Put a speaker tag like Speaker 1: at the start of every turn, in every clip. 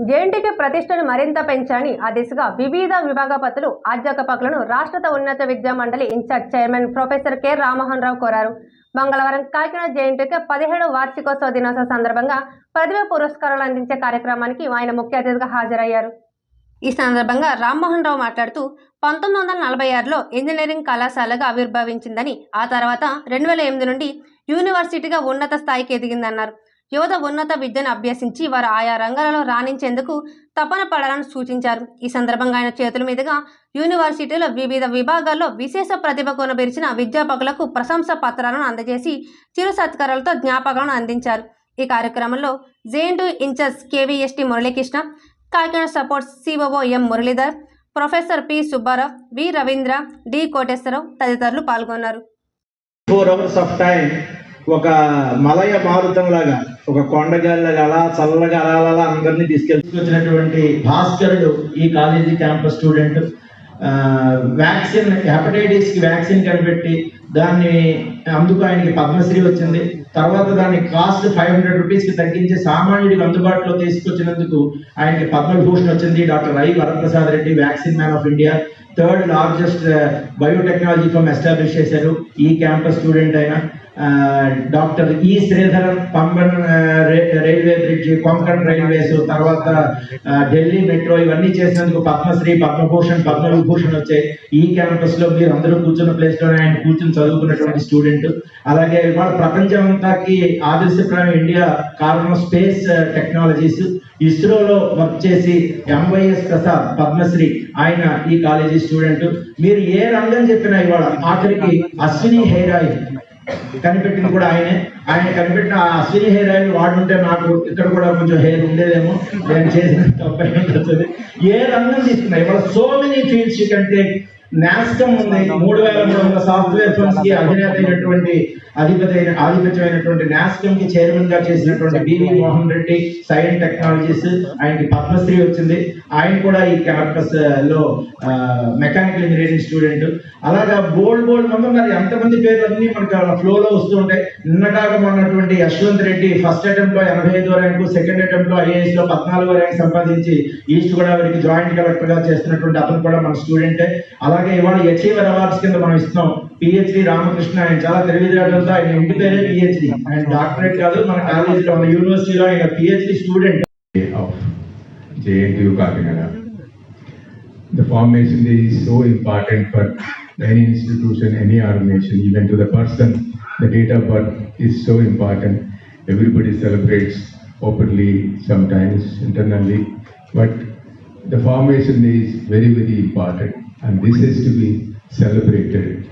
Speaker 1: జేఎన్టీకి ప్రతిష్టను మరింత పెంచాలని ఆ దిశగా వివిధ విభాగపతులు అధ్యాపకులను రాష్ట్రత ఉన్నత విద్యా మండలి incharge chairman professor K Ramohan Rao కోరారు. మంగళవారం కాకినాడ జేఎన్టీకి పదిహేడు వార్షికోత్సవ దినోత్సవ సందర్భంగా ప్రతిభ పురస్కారాలు అందించే కార్యక్రమానికి ఆయన ముఖ్య అతిథిగా హాజరయ్యారు. ఈ సందర్భంగా రామ్మోహన్ రావు మాట్లాడుతూ పంతొమ్మిది వందల నలభై ఆరులో ఇంజనీరింగ్ కళాశాలగా ఆవిర్భవించిందని ఆ తర్వాత రెండు వేల ఎనిమిది నుండి యూనివర్సిటీగా ఉన్నత స్థాయికి ఎదిగిందన్నారు. యోధ ఉన్నత విద్యను అభ్యసించి వారు ఆయా రంగాలలో రాణించేందుకు తపన పడాలని సూచించారు. ఈ సందర్భంగా ఆయన చేతుల మీదుగా యూనివర్సిటీలో వివిధ విభాగాల్లో విశేష ప్రతిభ కొనబెరిచిన విద్యాపకులకు ప్రశంస పత్రాలను అందజేసి చిరు సత్కారాలతో జ్ఞాపకాలను అందించారు. ఈ కార్యక్రమంలో JNTU incharge KVST Muralikrishna Kakinada support COO M Muralidhar professor P Subbarao V Ravindra D Koteswararao తదితరులు పాల్గొన్నారు.
Speaker 2: ఫోర్ అవర్స్ ఆఫ్ టైం ఒక మలయ మారుతం లాగా ఒక కొండగాలిలాగా అలా చల్లగా అలా అలా అందరినీ అందరినీ వచ్చినటువంటి భాస్కరుడు ఈ కాలేజీ క్యాంపస్ స్టూడెంట్. వ్యాక్సిన్ హెపటైటిస్కి వ్యాక్సిన్ కనిపెట్టి దాన్ని అందుకు ఆయనకి పద్మశ్రీ వచ్చింది. తర్వాత దాన్ని కాస్ట్ ఫైవ్ హండ్రెడ్ రూపీస్కి తగ్గించి సామాన్యుడికి అందుబాటులో తీసుకొచ్చినందుకు ఆయనకి పద్మభూషణ్ వచ్చింది. Doctor I Varaprasad Reddy vaccine man of India. Third largest biotechnology firm establish చేశారు. ఈ క్యాంపస్ స్టూడెంట్ అయిన doctor E Sreedharan Pamban railway bridge Konkan railways తర్వాత ఢిల్లీ మెట్రో ఇవన్నీ చేసినందుకు పద్మశ్రీ పద్మభూషణ్ పద్మవిభూషణ్ వచ్చాయి. ఈ క్యాంపస్లో మీరు అందరూ కూర్చున్న ప్లేస్లో ఆయన కూర్చుని చదువుకున్నటువంటి స్టూడెంట్. అలాగే ఇవాళ ప్రపంచం అంతాకి ఆదర్శప్రాయం ఇండియా కారణం స్పేస్ టెక్నాలజీస్. ఇస్రోలో వర్క్ చేసి ఎంవైఎస్ ప్రసాద్ పద్మశ్రీ ఆయన ఈ కాలేజీ స్టూడెంట్. మీరు ఏ రంగం చెప్పినా ఇవాళ ఆఖరికి అశ్విని హెయిర్ ఆయిల్. కనిపెట్టింది కూడా ఆయనే. ఆయన కనిపెట్టిన ఆ అశ్విని హెయిర్ ఆయిల్ వాడుంటే నాకు ఇక్కడ కూడా కొంచెం హెయిర్ ఉండేదేమో. నేను చేసిన తప్ప ఉంటుంది ఏ రంగం తీసుకున్నా ఇవాళ so many fields you can take NASSCOM ఉంది. మూడు వేల మూడు వందల సాఫ్ట్వేర్ ఫర్మ్స్కి అధినేత అయినటువంటి అధిపతి అయిన ఆధిపత్యమైనటువంటి నాస్టమ్కి చైర్మన్గా చేసినటువంటి BV Mohan Reddy sign technologies ఆయనకి పద్మశ్రీ వచ్చింది. ఆయన కూడా ఈ క్యాంపస్లో మెకానికల్ ఇంజనీరింగ్ స్టూడెంట్. అలాగా బోల్డ్ బోల్డ్ మంది ఉన్నారు. ఎంతమంది పేర్లు అన్ని మనకి అలా ఫ్లో లో వస్తూ ఉంటాయి. నిన్నటాగా మొన్నటువంటి యశ్వంత్ రెడ్డి ఫస్ట్ అటెంప్ట్లో ఎనభై ఐదో ర్యాంకు సెకండ్ అటెంప్ట్లో ఐఏఎస్లో పద్నాలుగో ర్యాంక్ సంపాదించి ఈస్ట్ గోదావరికి జాయింట్ కలెక్టర్గా చేస్తున్నటువంటి అతను కూడా మన స్టూడెంటే. అలాగే ఇవాళ అచీవర్ అవార్డ్స్ కింద మనం ఇస్తున్నాం పిహెచ్డి రామకృష్ణ ఆయన చాలా తెలివితేటలతో ఆయన ఇంటి పేరే పిహెచ్డి ఆయన డాక్టరేట్ కాదు మన కాలేజీలో మన యూనివర్సిటీలో ఆయన PhD student
Speaker 3: of JNTU Kakinada. The formation day is so important for any institution, any organization, even to the person. The date of birth is so important. Everybody celebrates openly, sometimes internally, but the formation day is very, very important, and this is to be celebrated.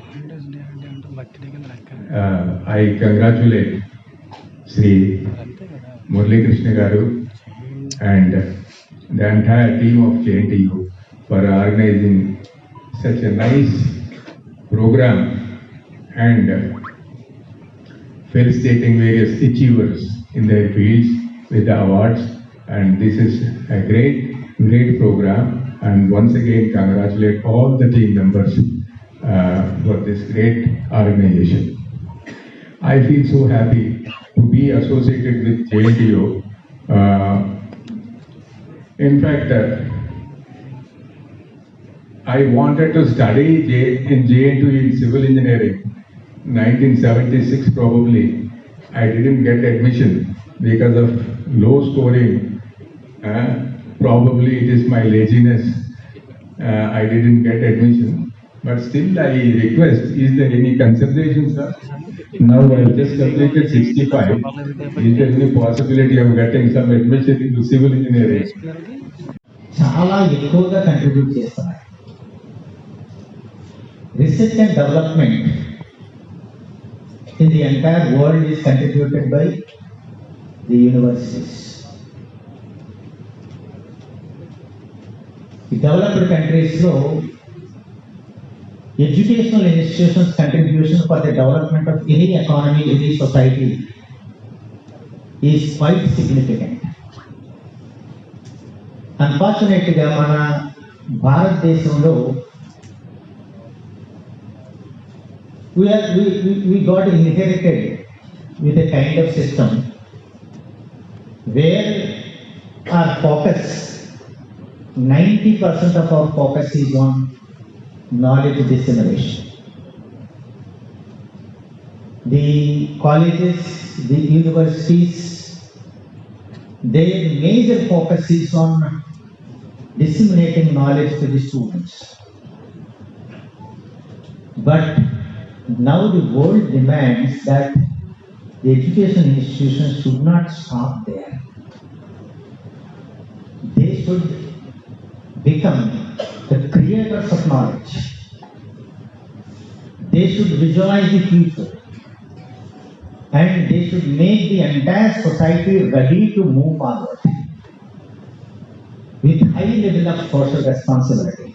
Speaker 3: Uh, I congratulate Sri Murli Krishna Garu and the entire team of JNTU for organizing such a nice program and felicitating various achievers in their fields with the awards. And this is a great, great program. And once again, congratulate all the team members uh, for this great organization. I feel so happy to be associated with JNTU. Uh, in fact, uh, I wanted to study J- in JNTU in civil engineering, 1976 probably. I didn't get admission because of low scoring. Uh, probably it is my laziness. Uh, I didn't get admission. But still, I request, is there any consideration, sir? Now I have just completed 65. Is there any possibility of getting some admission into civil engineering?
Speaker 4: చాలా ఎక్కువగా contribute చేస్తున్నారు research and development in the entire world is contributed by the universities developed కంట్రీస్లో educational institutions contribution for the development of any economy any society is quite significant అన్ఫార్చునేట్గా మన భారతదేశంలో we are we, we, we got inherited with a kind of system where our focus, 90% of our focus is on knowledge dissemination. The colleges, the universities, their major focus is on disseminating knowledge to the students. But now the world demands that the education institutions should not stop there. They should become the creators of knowledge. They should visualize the future. And they should make the entire society ready to move forward with high level of social responsibility,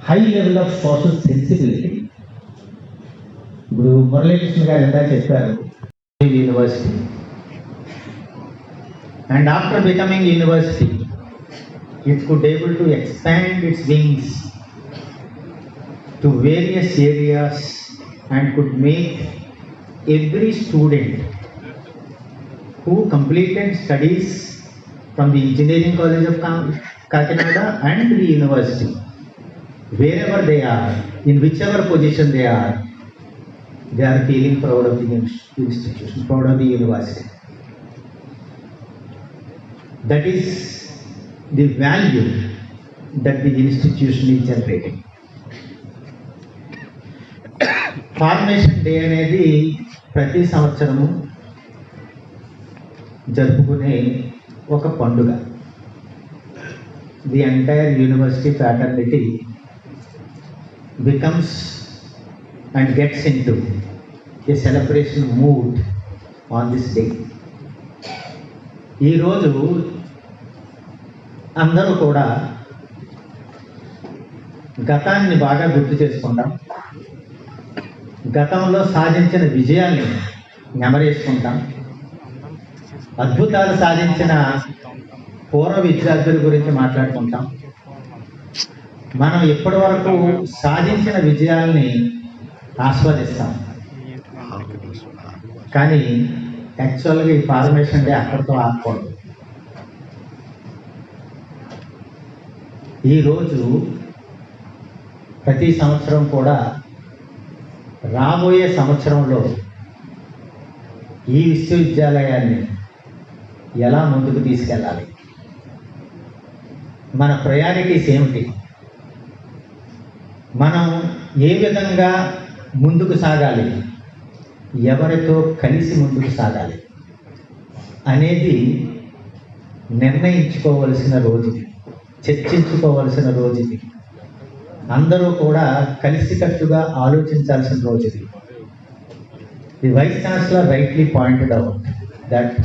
Speaker 4: high level of social sensibility. ఇప్పుడు మురళీకృష్ణ గారు ఎంత చెప్పారు university and after becoming university it could able to expand its wings to various areas and could make every student who completed studies from the Engineering College of Kakinada and the university, wherever they are, in whichever position they are, they are feeling proud of the institution, proud of the university. That is the value that the institution is generating. Formation day అనేది ప్రతి సంవత్సరము జరుపుకునే ఒక పండుగ the entire university fraternity becomes and gets into a celebration mood on this day ఈరోజు అందరూ కూడా గతాన్ని బాగా గుర్తు చేసుకుంటాం గతంలో సాధించిన విజయాల్ని నెమరేసుకుంటాం అద్భుతాలు సాధించిన పూర్వ విద్యార్థుల గురించి మాట్లాడుకుంటాం. మనం ఇప్పటి వరకు సాధించిన విజయాల్ని ఆస్వాదిస్తాం. కానీ యాక్చువల్గా ఈ ఫార్మేషన్ డే అక్కడితో ఆగకూడదు ఈరోజు ప్రతి సంవత్సరం కూడా రాబోయే సంవత్సరంలో ఈ విశ్వవిద్యాలయాన్ని ఎలా ముందుకు తీసుకెళ్ళాలి? మన ప్రయారిటీస్ ఏమిటి? మనం ఏ విధంగా ముందుకు సాగాలి? ఎవరితో కలిసి ముందుకు సాగాలి? అనేది నిర్ణయించుకోవలసిన రోజు చర్చించుకోవలసిన రోజు ఇది. అందరూ కూడా కలిసికట్టుగా ఆలోచించాల్సిన రోజు ఇది. The vice chancellor rightly pointed out that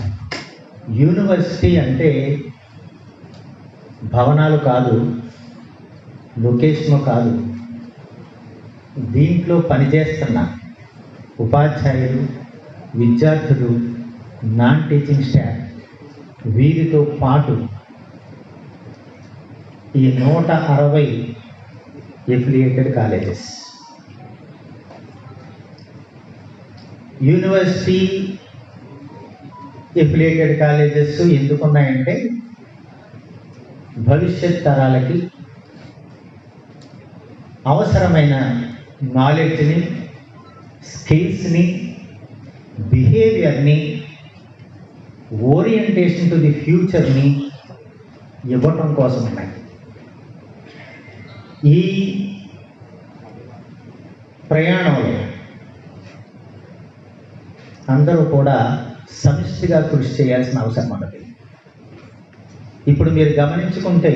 Speaker 4: university అంటే భవనాలు కాదు లొకేషన్ కాదు. దీంట్లో పనిచేస్తున్న ఉపాధ్యాయులు విద్యార్థులు నాన్ టీచింగ్ స్టాఫ్ వీరితో పాటు ఈ నూట అరవై affiliated colleges university affiliated colleges ఎందుకున్నాయంటే భవిష్యత్ తరాలకి అవసరమైన నాలెడ్జ్ని స్కిల్స్ని బిహేవియర్ని ఓరియంటేషన్ టు ది ఫ్యూచర్ని ఇవ్వటం కోసం ఉన్నాయి. ఈ ప్రయాణంలో అందరూ కూడా సమిష్టిగా కృషి చేయాల్సిన అవసరం ఉన్నది. ఇప్పుడు మీరు గమనించుకుంటే